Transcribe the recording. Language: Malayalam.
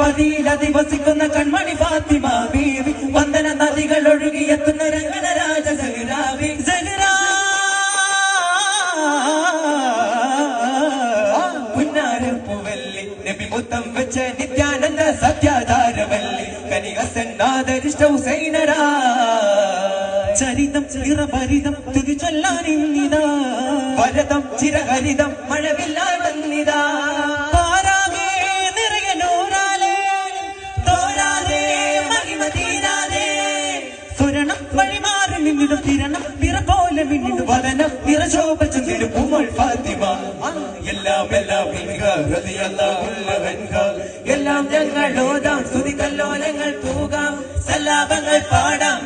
പതിയിൽ അധിവസിക്കുന്ന കൺമണി ഫാത്തിമ ബീവി വന്ദന നദികൾ ഒഴുകിയെത്തുന്ന മുത്തം വെച്ച നിത്യാനന്ദ സത്യാധാരമല്ലി? കനികസന്നാദരിഷ്ട ഹുസൈനരാ. ചരിതം നിറഭരിതം തുതി ചൊല്ലാൻ ഇന്നിതാ വരതം ചിരഹരിതം നിന്നിടും തിരണം പിറ പോലെ മിന്നിടും ചന്ദ്രൻ പൂമൾ ഫാത്തിമ എല്ലാം എല്ലാം എല്ലാം ഞങ്ങൾ ഓതാം സ്തുതി പോകാം സല്ലാപങ്ങൾ പാടാം